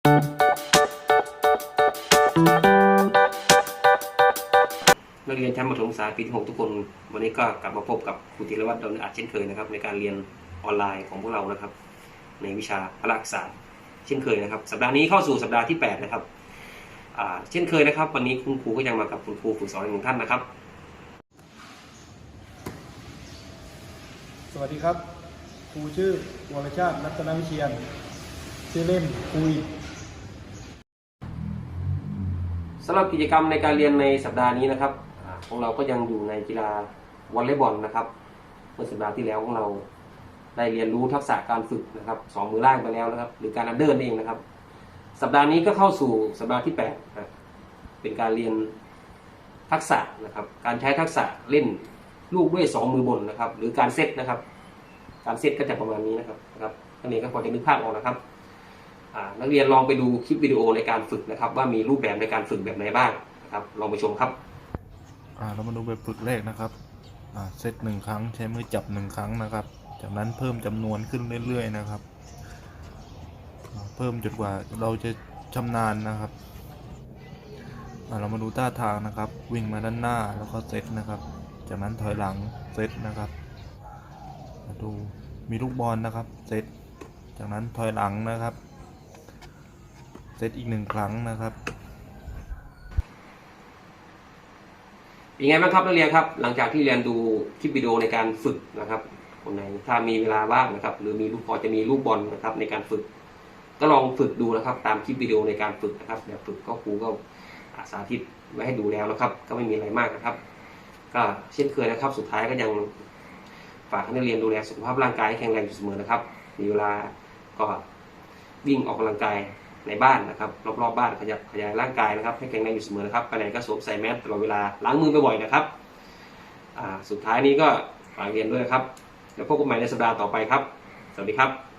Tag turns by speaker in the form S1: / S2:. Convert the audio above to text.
S1: นักเรียนชั้นประถมศึกษาปีที่ 6 ทุกคน วันนี้ก็กลับมาพบกับครูธีรวัตรดอนอาจเช่นเคยนะครับ ในการเรียนออนไลน์ของพวกเรานะครับ ในวิชาพละศาสตร์เช่นเคยนะครับ สัปดาห์นี้เข้าสู่สัปดาห์ที่ 8 นะครับเช่นเคยนะครับ วันนี้คุณครูก็ยังมากับคุณครูฝึกสอนอีกหนึ่งท่านนะครับ
S2: สวัสดีครับครูชื่อวรชาติรัตนวิเชียนชื่อเล่นคุยำ
S1: หรับกิจกรรมในการเรียนในสัปดาห์นี้นะครับของเราก็ยังอยู่ในกีฬาวอลเลย์บอลนะครับ เมื่อสัปดาห์ที่แล้วของเราได้เรียนรู้ทักษะการฝึกนะครับสองมือล่างไปแล้วนะครับ หรือการอันเดินเองนะครับ สัปดาห์นี้ก็เข้าสู่สัปดาห์ที่แปดนะเป็นการเรียนทักษะนะครับ การใช้ทักษะเล่นลูกด้วยสองมือบนนะครับ หรือการเซตนะครับ การเซตก็จะประมาณนี้นะครับนะครับนักเรียนก็พอจะนึกภาพออกนะครับ นักเรียนลองไปดูคลิปวิดีโอในการฝึกนะครับ ว่ามีรูปแบบในการฝึกแบบไหนบ้างนะครับ ลองไปชมครับ
S3: อ่าเรามาดูแบบฝึกแรกนะครับอ่าเซตหนึ่งครั้งใช้มือจับหนึ่งครั้งนะครับ จากนั้นเพิ่มจำนวนขึ้นเรื่อยๆนะครับ เพิ่มจนกว่าเราจะชำนาญนะครับเรามาดูท่าทางนะครับ วิ่งมาด้านหน้าแล้วก็เซตนะครับ จากนั้นถอยหลังเซตนะครับมาดูมีลูกบอลนะครับเซตจากนั้นถอยหลังนะครับ เซตอีกหนึ่งครั้งนะครับ
S1: เป็นไงบ้างครับนักเรียนครับ หลังจากที่เรียนดูคลิปวิดีโอในการฝึกนะครับคนไหนถ้ามีเวลาว่างนะครับ หรือมีลูกพอจะมีลูกบอลนะครับ ในการฝึก ก็ลองฝึกดูนะครับ ตามคลิปวิดีโอในการฝึกนะครับแบบฝึกก็ครูก็าสาธิตไว้ให้ดูแล้วนะครับ ก็ไม่มีอะไรมากนะครับ ก็เช่นเคยนะครับ สุดท้ายก็ยังฝากให้นักเรียนดูแลสุขภาพร่างกายให้แข็งแรงอยู่เสมอนะครับ มีเวลาก็วิ่งออกกำลังกาย ในบ้านนะครับรอบๆบ้านขยับขยายร่างกายนะครับ ให้แข็งแรงอยู่เสมอนะครับไปไหนก็สวมใส่แมสตลอดเวลาล้างมือบ่อยๆนะครับสุดท้ายนี้ก็ฝากเรียนด้วยครับ แล้วพบกันใหม่ในสัปดาห์ต่อไปครับ สวัสดีครับ